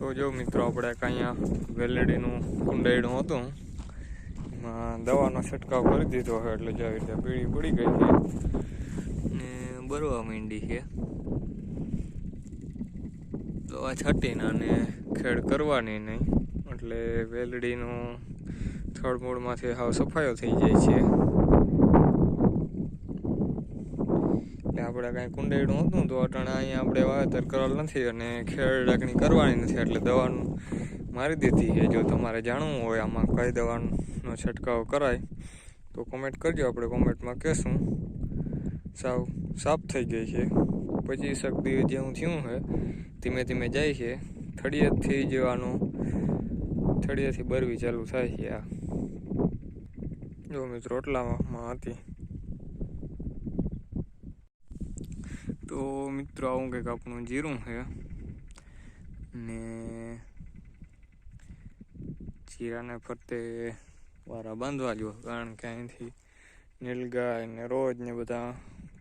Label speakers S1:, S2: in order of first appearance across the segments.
S1: તો જો મિત્રો, આપણે કાંઈ વેલડીનું કુંડાયડું હતું. એમાં દવાનો છંટકાવ કરી દીધો હોય એટલે જે રીતે પીળી પડી ગઈ છે. ને બરવા માંડી છે. દવા છાંટીને અને ખેડ કરવાની નહીં, એટલે વેલડીનું થળમૂળમાંથી હાવ સફાયો થઈ જાય છે. એટલે આપણે કાંઈ કુંડેડું હતું તો અટાણે અહીંયા આપણે વાવેતર કરેલ નથી અને ખેડ રાખણી કરવાની નથી, એટલે દવાનું મારી દીધી છે. જો તમારે જાણવું હોય આમાં કઈ દવાનો છંટકાવ કરાય, તો કોમેન્ટ કરજો. આપણે કોમેન્ટમાં કહેશું, સાવ સાફ થઈ ગઈ છે. પછી દિવસ જેવું થયું છે. ધીમે ધીમે જાય છે. થળિયેથી જવાનું થળિયેથી બરવી ચાલુ થાય છે આ. જો મિત્રો એટલામાં હતી. તો મિત્રો આવું કંઈક આપણું જીરું છે ને જીરાને ફરતે વારા બાંધવા જો કારણ કે અહીંથી નીલગાય ને રોજ ને બધા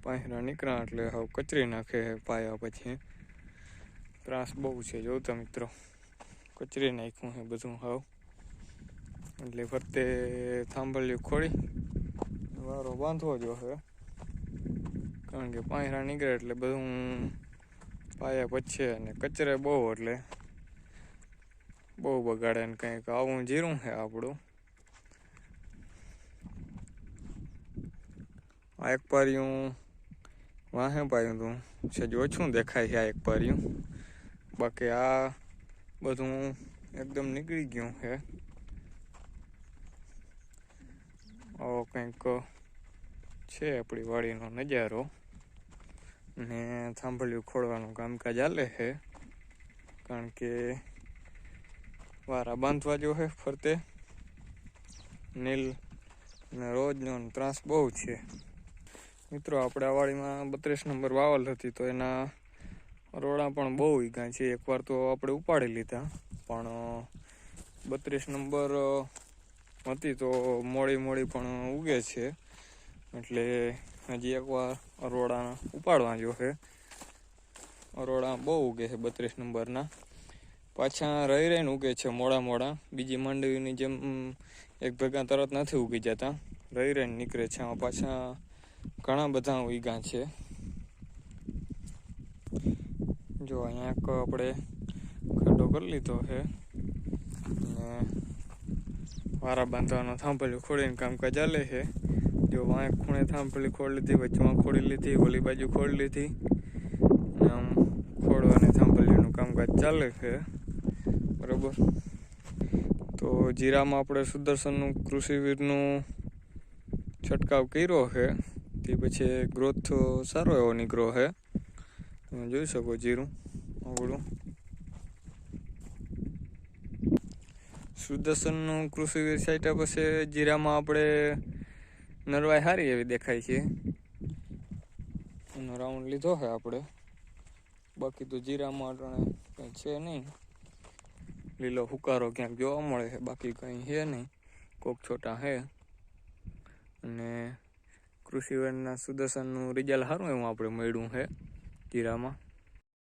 S1: પાંહરા નીકળ્યા એટલે હવે કચરી નાખે પાયા પછી ત્રાસ બહુ છે જોતા મિત્રો કચરી નાખ્યું છે બધું હાવ એટલે ફરતે થાંભલિયું ખોળી વારો બાંધવો જો હવે કારણ કે પાંહરા નીકળે એટલે બધું પાયા પછી અને કચરે બહુ એટલે બહુ બગાડે ને કંઈક. આવું જીરું છે આપણું. આ એક પાર્યું વાહે પાયું છે સેજ ઓછું દેખાય છે આ એક પાર્યું. બાકી આ બધું એકદમ નીકળી ગયું છે. આવો કંઈક છે આપણી વાડીનો નજારો. ને સાંભળ્યું, ખોળવાનું કામકાજ ચાલે છે. કારણ કે વારા બાંધવા જો છે ફરતે. નીલ ને રોજનો ત્રાસ બહુ છે. મિત્રો, આપણે વાડીમાં બત્રીસ નંબર વાવલ હતી તો એના રોડા પણ બહુ ઈગા છે. એકવાર તો આપણે ઉપાડી લીધા, પણ બત્રીસ નંબર હતી તો મોડી મોડી પણ ઉગે છે. એટલે હજી એકવાર અરોડા ઉપાડવા જો છે અરોડા બહુ ઉગે છે બત્રીસ નંબરના. પાછા રહી રહીને ઉગે છે મોડા મોડા. બીજી માંડવીની જેમ એક ભેગા તરત નથી ઉગી જતા. રહી રહીને નીકળે છે આમાં પાછા ઘણા બધા ઉગ્યા છે. જો અહીંયા એક આપણે ખાડો કરી લીધો છે ને વારા બાંધવાનો થાંભલ્યું ખોડીને કામકાજ ચાલે છે. જો વાંક ખૂણે થાંભલી ખોડ લીધી, વચમાં ખોડી લીધી, ઓલી બાજુ ખોડ લીધી. આમ ખોડવાની થાંભલીનું કામકાજ ચાલે છે. બરાબર? તો જીરામાં આપણે સુદર્શનનું કૃષિવીરનું છંટકાવ કર્યો છે. તે પછી ગ્રોથ સારો એવો નીકળ્યો છે. તમે જોઈ શકો જીરું આવડું સુદર્શનનું કૃષિવીર સાઈટા પછી જીરામાં આપણે નરવાઈ સારી એવી દેખાય છે. એનો રાઉન્ડ લીધો છે આપણે. બાકી તો જીરામાં અટાણે કંઈ છે નહીં. લીલો હુકારો ક્યાંક જોવા મળે છે, બાકી કંઈ છે નહીં. કોક છોટા છે. અને કૃષિવનના સુદર્શનનું રિઝલ્ટ સારું એવું આપણે મળ્યું છે જીરામાં.